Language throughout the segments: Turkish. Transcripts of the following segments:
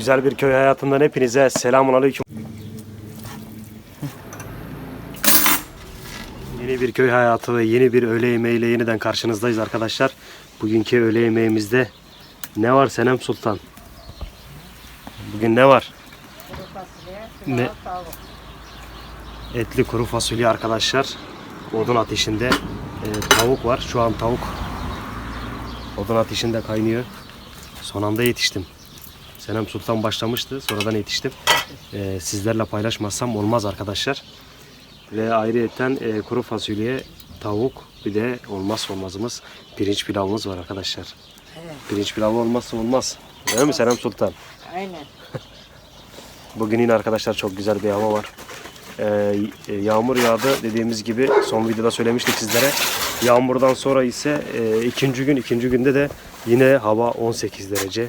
Güzel bir köy hayatından hepinize selamun aleyküm. Yeni bir köy hayatı ve yeni bir öğle yemeğiyle yeniden karşınızdayız arkadaşlar. Bugünkü öğle yemeğimizde ne var Senem Sultan? Bugün ne var? Ne? Etli kuru fasulye arkadaşlar. Odun ateşinde e, tavuk var. Şu an tavuk odun ateşinde kaynıyor. Son anda yetiştim. Senem Sultan başlamıştı. Sonradan yetiştim. E, sizlerle paylaşmazsam olmaz arkadaşlar. Ve ayrıyeten e, kuru fasulye, tavuk bir de olmazsa olmazımız pirinç pilavımız var arkadaşlar. Pirinç pilavı olmazsa olmaz. Değil mi Senem Sultan? Aynen. Bugün yine arkadaşlar çok güzel bir hava var. Ee, y- yağmur yağdı dediğimiz gibi son videoda söylemiştik sizlere. Yağmurdan sonra ise e, ikinci gün ikinci günde de yine hava 18 derece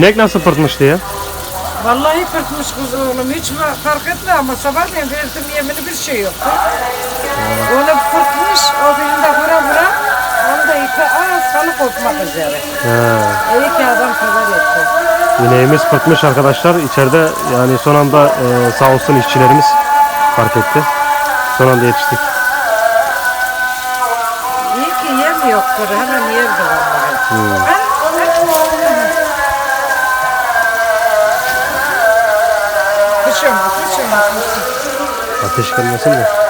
İnek nasıl pırtmıştı ya? Vallahi fırtmış kız oğlum. Hiç fark etme ama sabahleyin verdim yemini bir şey yoktu. Onu fırtmış, o birinde vura vura. Onu da ipe aa salı kopmak üzere. He. İyi ki adam kadar etti. İneğimiz pırtmış arkadaşlar. İçeride yani son anda e, sağ olsun işçilerimiz fark etti. Son anda yetiştik. İyi ki yem yoktur. Hemen yerdi vallahi. Ben- Ateş gelmesin de.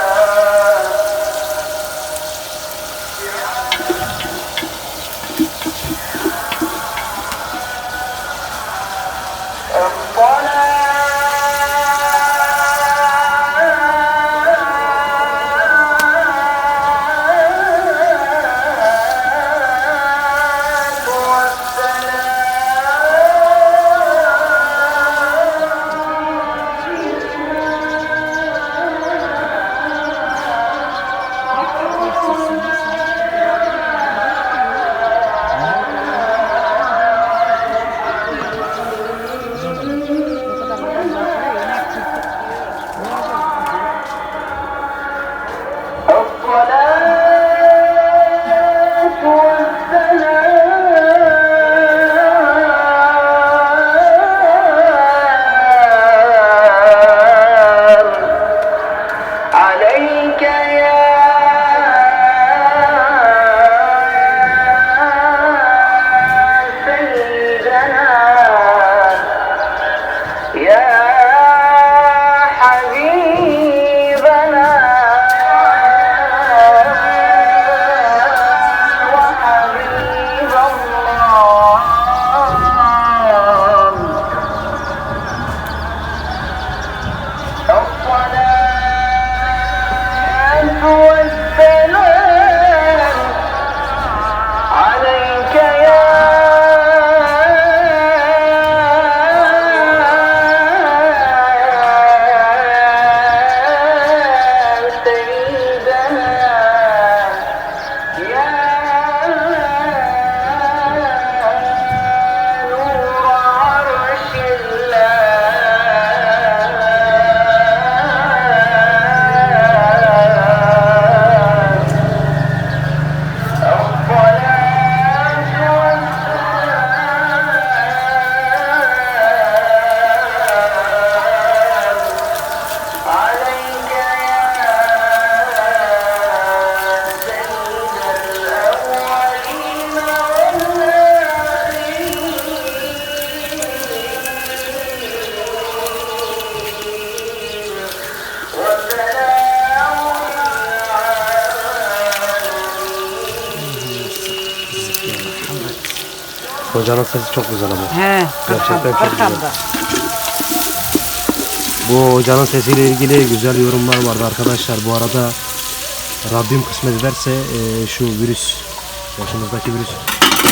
Kocanın sesi çok güzel ama. He, Gerçekten çok arkamda. Bu hocanın sesiyle ilgili güzel yorumlar vardı arkadaşlar. Bu arada Rabbim kısmet ederse e, şu virüs, başımızdaki virüs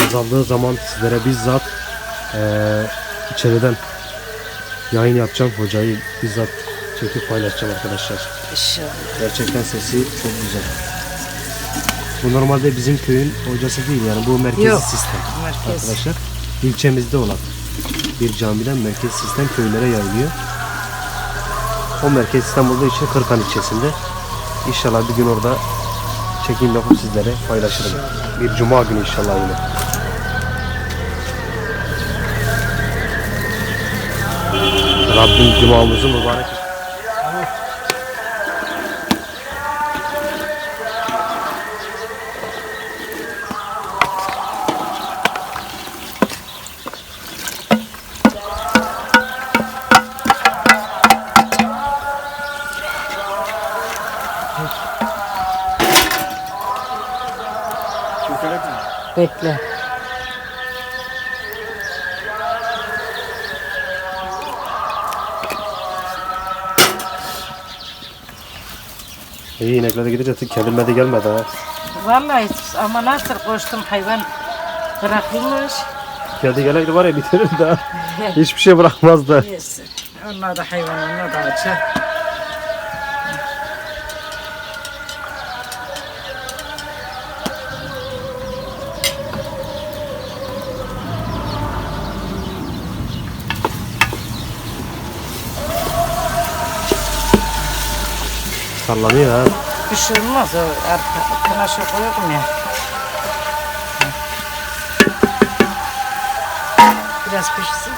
azaldığı zaman sizlere bizzat e, içeriden yayın yapacağım. Hocayı bizzat çekip paylaşacağım arkadaşlar. İnşallah. Gerçekten sesi çok güzel. Bu normalde bizim köyün hocası değil yani bu merkezi Yok, sistem merkez. arkadaşlar. İlçemizde olan bir camiden merkez sistem köylere yayılıyor. O merkez olduğu için Kırkan ilçesinde. İnşallah bir gün orada çekim yapıp sizlere paylaşırım. Bir cuma günü inşallah yine. Rabbim cumamızı mübarek Gidince kendime de gelmedi ha. Vallahi ama nasıl koştum hayvan bırakılmış. Kedi gelekti var ya bitirir de hiçbir şey bırakmazdı. Neyse. Onlar da hayvan, onlar da açar. Sallanıyor ha. Bir şey olmaz o arka ya. Biraz pişsin.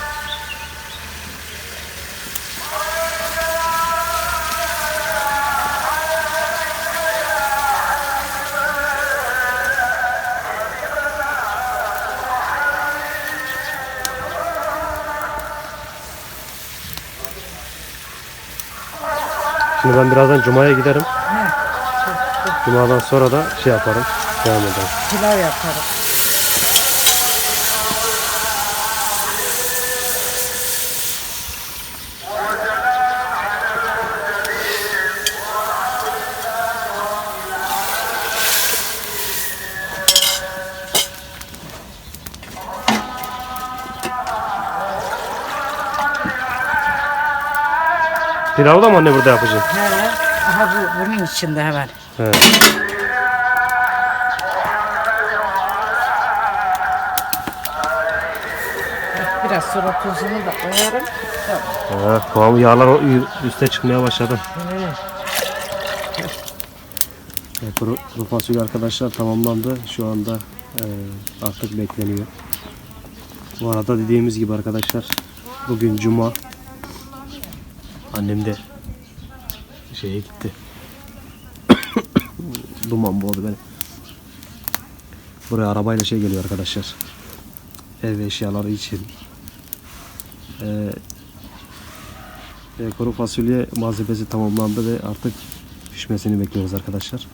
Şimdi ben birazdan Cuma'ya giderim. Cuma'dan sonra da şey yaparım. Devam ederim. pilav yaparım. Pilavı da mı anne burada yapacağım? He, aha bu bunun içinde hemen. He. Biraz sonra tuzunu da koyarım. Ha, kıvamı yağlar üste çıkmaya başladı. He. E, kuru, kuru fasulye arkadaşlar tamamlandı. Şu anda e, artık bekleniyor. Bu arada dediğimiz gibi arkadaşlar bugün Cuma. Annem de şeye gitti. Duman boğdu beni. Buraya arabayla şey geliyor arkadaşlar. Ev eşyaları için. E, e, kuru fasulye malzemesi tamamlandı ve artık pişmesini bekliyoruz arkadaşlar.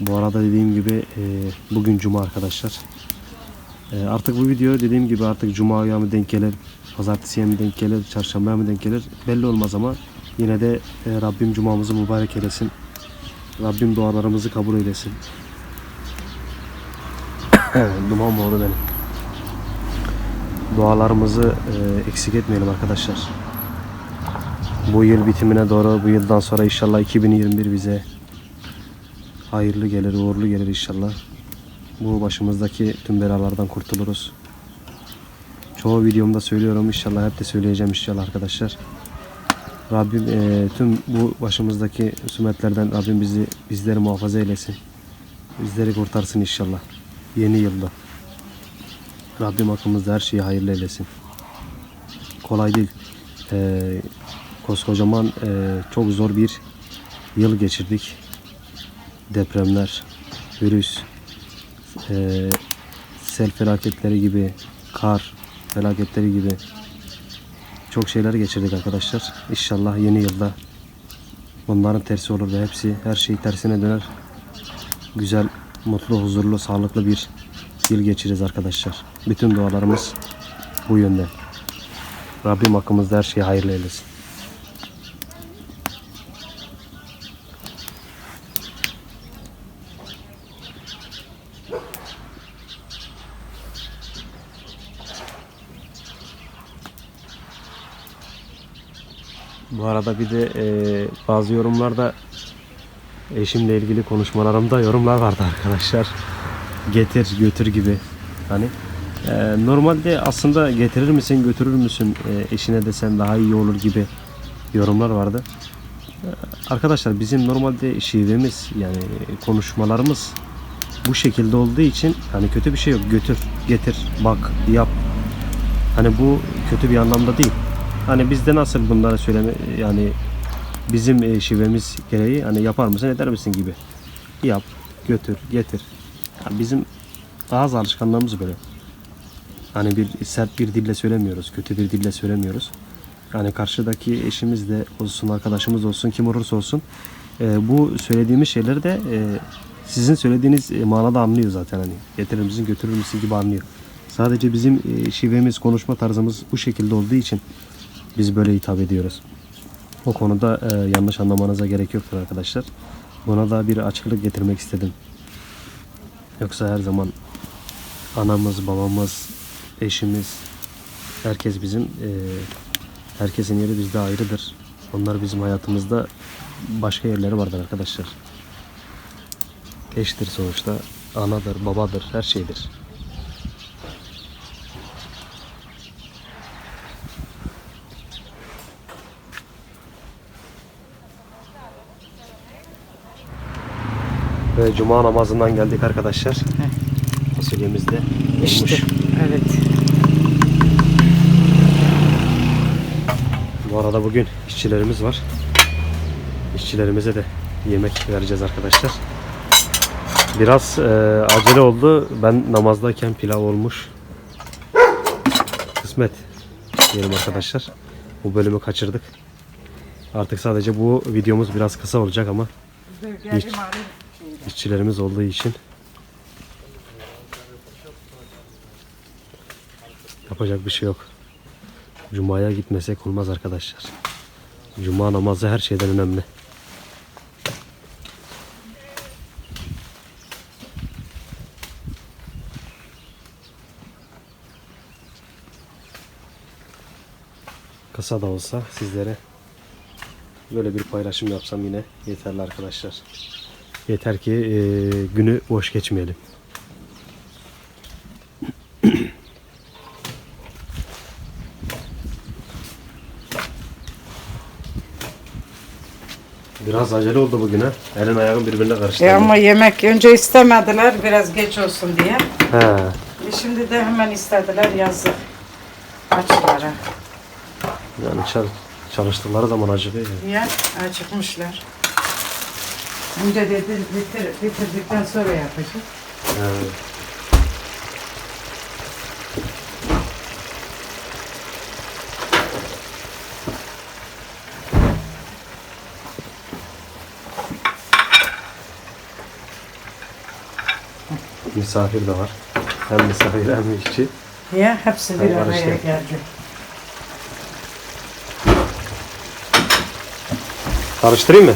Bu arada dediğim gibi e, bugün cuma arkadaşlar. E, artık bu video dediğim gibi artık cumaya mı denk gelir, pazartesiye mi denk gelir, çarşambaya mı denk gelir belli olmaz ama yine de e, Rabbim cumamızı mübarek eylesin. Rabbim dualarımızı kabul eylesin. Duman mı oldu benim? Dualarımızı e, eksik etmeyelim arkadaşlar. Bu yıl bitimine doğru bu yıldan sonra inşallah 2021 bize hayırlı gelir, uğurlu gelir inşallah. Bu başımızdaki tüm belalardan kurtuluruz. Çoğu videomda söylüyorum inşallah hep de söyleyeceğim inşallah arkadaşlar. Rabbim eee, tüm bu başımızdaki sümetlerden Rabbim bizi bizleri muhafaza eylesin. Bizleri kurtarsın inşallah. Yeni yılda. Rabbim hakkımızda her şeyi hayırlı eylesin. Kolay değil. Eee koskocaman eee, çok zor bir yıl geçirdik depremler, virüs, eee, sel felaketleri gibi, kar felaketleri gibi çok şeyler geçirdik arkadaşlar. İnşallah yeni yılda bunların tersi olur ve hepsi her şey tersine döner. Güzel, mutlu, huzurlu, sağlıklı bir yıl geçiririz arkadaşlar. Bütün dualarımız bu yönde. Rabbim hakkımızda her şeyi hayırlı eylesin. Arada bir de e, bazı yorumlarda eşimle ilgili konuşmalarımda yorumlar vardı arkadaşlar. Getir götür gibi. Hani e, normalde aslında getirir misin götürür müsün e, eşine desen daha iyi olur gibi yorumlar vardı. E, arkadaşlar bizim normalde şivemiz yani konuşmalarımız bu şekilde olduğu için hani kötü bir şey yok. Götür, getir, bak, yap. Hani bu kötü bir anlamda değil. Hani bizde nasıl bunları söyleme yani bizim e, şivemiz gereği hani yapar mısın eder misin gibi. Yap, götür, getir. Yani bizim ağız alışkanlığımız böyle. Hani bir sert bir dille söylemiyoruz, kötü bir dille söylemiyoruz. Yani karşıdaki eşimiz de olsun, arkadaşımız olsun, kim olursa olsun e, bu söylediğimiz şeyleri de e, sizin söylediğiniz e, manada anlıyor zaten hani. Getirir misin, götürür müsün gibi anlıyor. Sadece bizim e, şivemiz, konuşma tarzımız bu şekilde olduğu için biz böyle hitap ediyoruz. O konuda e, yanlış anlamanıza gerek yoktur arkadaşlar. Buna da bir açıklık getirmek istedim. Yoksa her zaman anamız, babamız, eşimiz, herkes bizim, e, herkesin yeri bizde ayrıdır. Onlar bizim hayatımızda başka yerleri vardır arkadaşlar. Eştir sonuçta, anadır, babadır, her şeydir. Ve cuma namazından geldik arkadaşlar. Fasulyemiz de olmuş. İşte evet. Bu arada bugün işçilerimiz var. İşçilerimize de yemek vereceğiz arkadaşlar. Biraz e, acele oldu. Ben namazdayken pilav olmuş. Kısmet diyelim arkadaşlar. Bu bölümü kaçırdık. Artık sadece bu videomuz biraz kısa olacak ama Geldim alayım. İşçilerimiz olduğu için yapacak bir şey yok. Cuma'ya gitmesek olmaz arkadaşlar. Cuma namazı her şeyden önemli. Kısa da olsa sizlere böyle bir paylaşım yapsam yine yeterli arkadaşlar. Yeter ki e, günü boş geçmeyelim. Biraz acele oldu bugün ha. Elin ayağın birbirine karıştı. E ama yemek önce istemediler biraz geç olsun diye. He. E şimdi de hemen istediler yazık. Açlara. Yani çal- çalıştıkları zaman acıkıyor. ya. Ya acıkmışlar. Önce dedi bitir, bitirdikten sonra yapacağız. He. Misafir de var. Hem misafir hem işçi. Ya hepsi bir araya karıştı. geldi. Karıştırayım mı?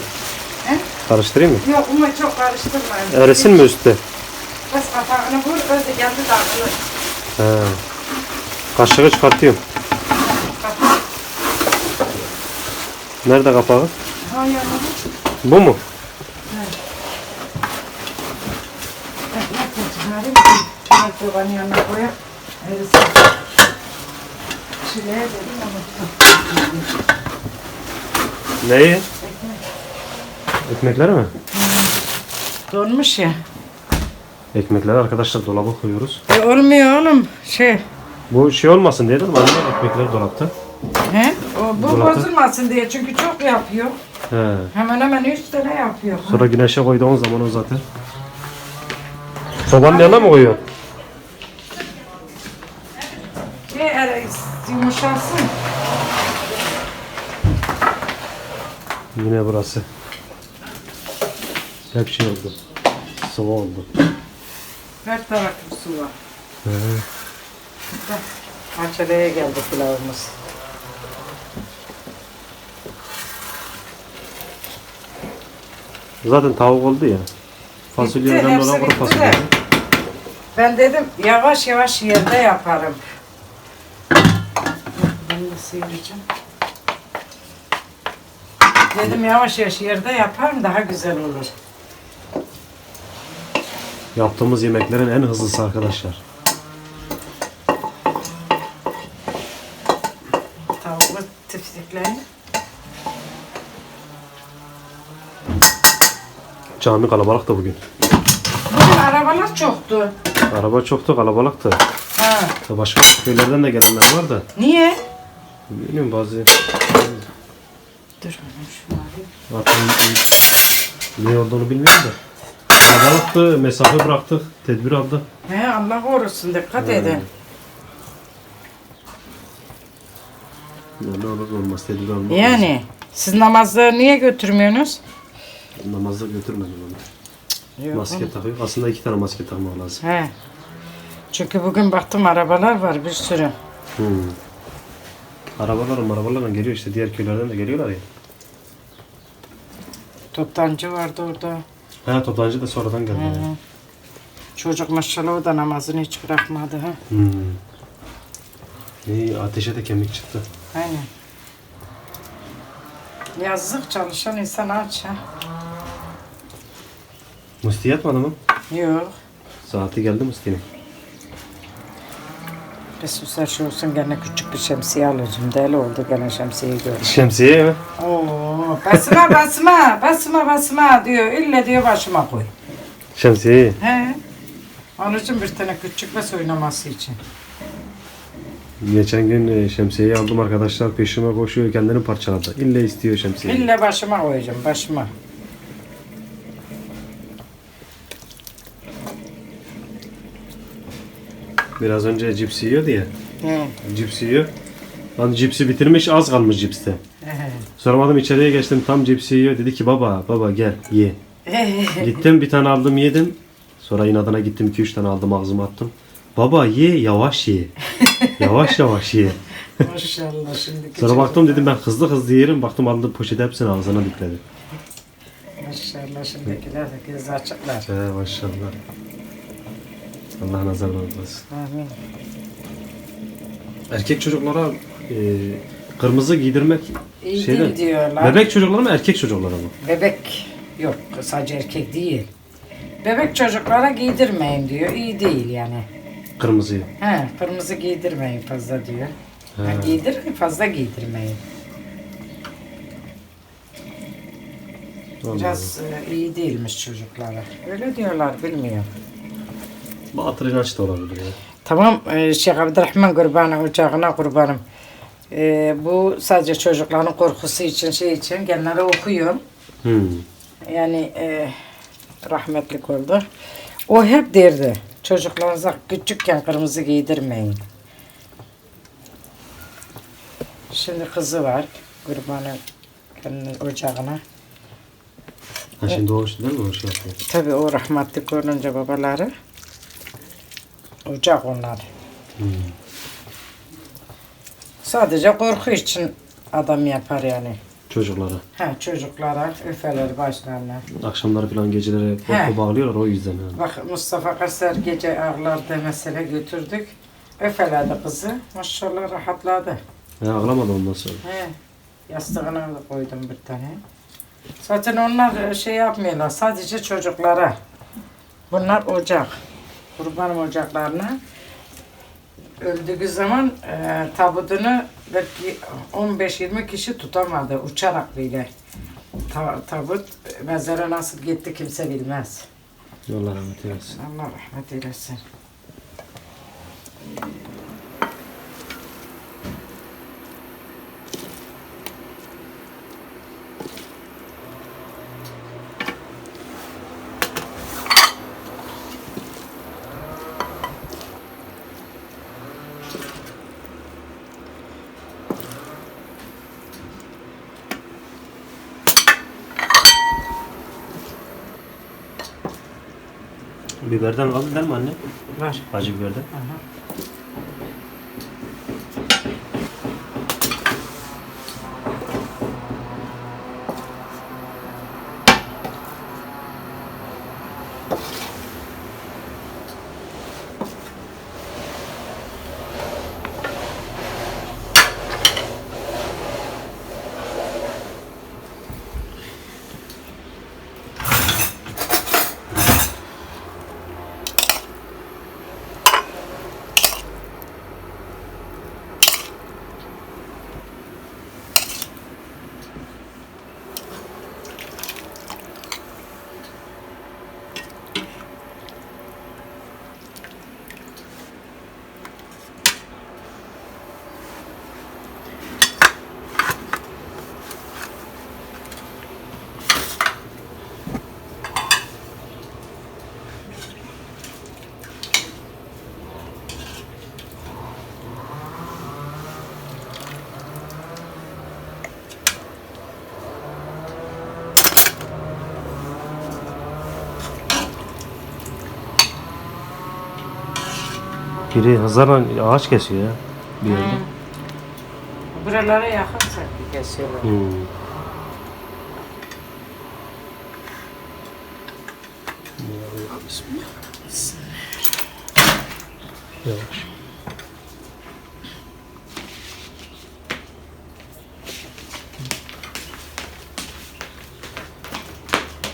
Karıştırayım mı? Yok ama çok karıştırmayın. Erisin mi üstte? Bas kapağını vur, öyle geldi dağılır. He. Kaşığı çıkartıyorum. Nerede kapağı? Ha yanına. Bu mu? Ekmek de çıkarayım. Çay kovanın yanına koyup erisin. Çileğe dedim ama. Neyi? Ekmekleri mi? Donmuş ya. Ekmekleri arkadaşlar dolaba koyuyoruz. E olmuyor oğlum. Şey, Bu şey olmasın diye dedim. Anne ekmekleri dolapta. he? O, bu Dolapta. bozulmasın diye çünkü çok yapıyor. He. Hemen hemen üç tane yapıyor. Sonra güneşe koyduğun zaman o zaten. Sobanın yanına mı koyuyor? Ki e, yumuşasın. Yine burası. Hep şey oldu. Sıvı oldu. Her tarafı var. He. Açaraya geldi pilavımız. Zaten tavuk oldu ya. Fasulye Bitti, önemli olan kuru bitti fasulye. de. Ben dedim yavaş yavaş yerde yaparım. Ben de sıyıracağım. Dedim yavaş yavaş yerde yaparım daha güzel olur. Yaptığımız yemeklerin en hızlısı arkadaşlar. Tavuğu tiftikleyin. Cami kalabalık da bugün. Bugün arabalar çoktu. Araba çoktu kalabalıktı. Ha. Başka köylerden de gelenler var da. Niye? Bilmiyorum bazı Dur ben şunu alayım. Zaten ne olduğunu bilmiyorum da. Kalabalıktı, mesafe bıraktık, tedbir aldı. He Allah korusun dikkat edin. Ya ne olur olmaz tedbir almak lazım. Yani siz namazları niye götürmüyorsunuz? Namazda götürmedim onu. Yok. Maske takıyor. Aslında iki tane maske takmak lazım. He. Çünkü bugün baktım arabalar var bir sürü. Hmm. Arabalarla arabalarla geliyor işte diğer köylerden de geliyorlar ya. Toptancı vardı orada. Ha toplancı da sonradan geldi. Hı. Çocuk maşallah o da namazını hiç bırakmadı ha. Hmm. İyi ateşe de kemik çıktı. Aynen. Yazık çalışan insan aç ha. Musti yatmadı mı? Yok. Saati geldi Musti'nin. Resulser şey olsun gene küçük bir şemsiye alacağım. Deli oldu gene şemsiyeyi gördüm. Şemsiye mi? Oo, basma basma basma basma diyor. İlle diyor başıma koy. Şemsiye. He. Onun için bir tane küçük bes oynaması için. Geçen gün e, şemsiyeyi aldım arkadaşlar peşime koşuyor kendini parçaladı. İlle istiyor şemsiyeyi. İlle başıma koyacağım başıma. Biraz önce cips yiyordu ya. He. Cips yiyor. Lan cipsi bitirmiş az kalmış cipste. He. Sormadım içeriye geçtim tam cipsi yiyor. Dedi ki baba baba gel ye. Gittim bir tane aldım yedim. Sonra inadına gittim 2-3 tane aldım ağzıma attım. Baba ye yavaş ye. yavaş yavaş ye. Maşallah şimdiki Sonra baktım dedim ben hızlı hızlı yerim. Baktım aldım poşeti hepsini ağzına dikledi. Maşallah şimdikiler de göz açıklar. He maşallah. Allah nazardan olmasın. Amin. Erkek çocuklara e, kırmızı giydirmek İyi şeyden. diyorlar. Bebek çocuklara mı erkek çocuklara mı? Bebek yok sadece erkek değil. Bebek çocuklara giydirmeyin diyor. İyi değil yani. Kırmızıyı. He, kırmızı giydirmeyin fazla diyor. Ha, He. giydirin fazla giydirmeyin. Biraz e, iyi değilmiş çocuklara. Öyle diyorlar bilmiyorum. Batır inanç da olabilir ya. Tamam e, Şeyh Abdurrahman kurbanı ocağına kurbanım. E, bu sadece çocukların korkusu için şey için genelde okuyorum. Hmm. Yani e, rahmetlik oldu. O hep derdi. Çocuklarınıza küçükken kırmızı giydirmeyin. Şimdi kızı var. Kurbanı kendi ocağına. Ha şimdi o değil mi o şey yapıyor? Tabii o rahmetlik olunca babaları ocak onlar. Sadece korku için adam yapar yani. Çocuklara. Ha çocuklara üfeler başlarına. Akşamları falan geceleri He. korku bağlıyorlar o yüzden yani. Bak Mustafa Kasar gece ağlardı mesela götürdük. Öfeledi kızı. Maşallah rahatladı. Ya ağlamadı ondan sonra. He. Yastığına da koydum bir tane. Zaten onlar şey yapmıyorlar. Sadece çocuklara. Bunlar ocak. Kurbanım ocaklarına. Öldüğü zaman e, tabutunu belki 15-20 kişi tutamadı uçarak bile. Ta- tabut mezara nasıl gitti kimse bilmez. Allah rahmet eylesin. Allah rahmet eylesin. Biberden kaldı değil mi anne? Var. Acı biberden. Aha. Biri hızlarla ağaç kesiyor ya. Bir yerde. Buralara yakın sanki kesiyorlar. Hmm. Yavaş.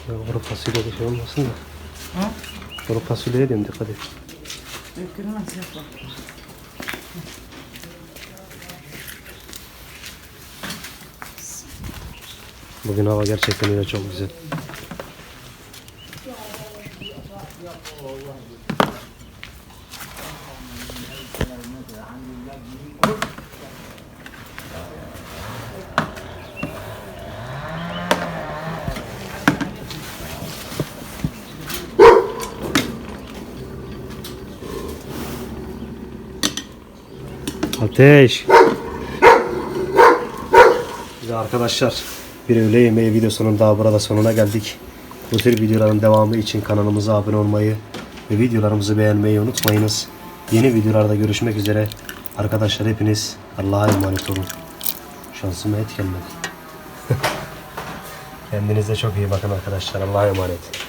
Ya kuru fasulye de şey olmasın da. Hı? Kuru fasulyeye diyorum dikkat et. Dökülmez yapma. Bugün hava gerçekten yine çok güzel. Ateş. Ve arkadaşlar bir öğle yemeği videosunun daha burada sonuna geldik. Bu tür videoların devamı için kanalımıza abone olmayı ve videolarımızı beğenmeyi unutmayınız. Yeni videolarda görüşmek üzere. Arkadaşlar hepiniz Allah'a emanet olun. Şansıma et gelmedi. Kendinize çok iyi bakın arkadaşlar. Allah'a emanet.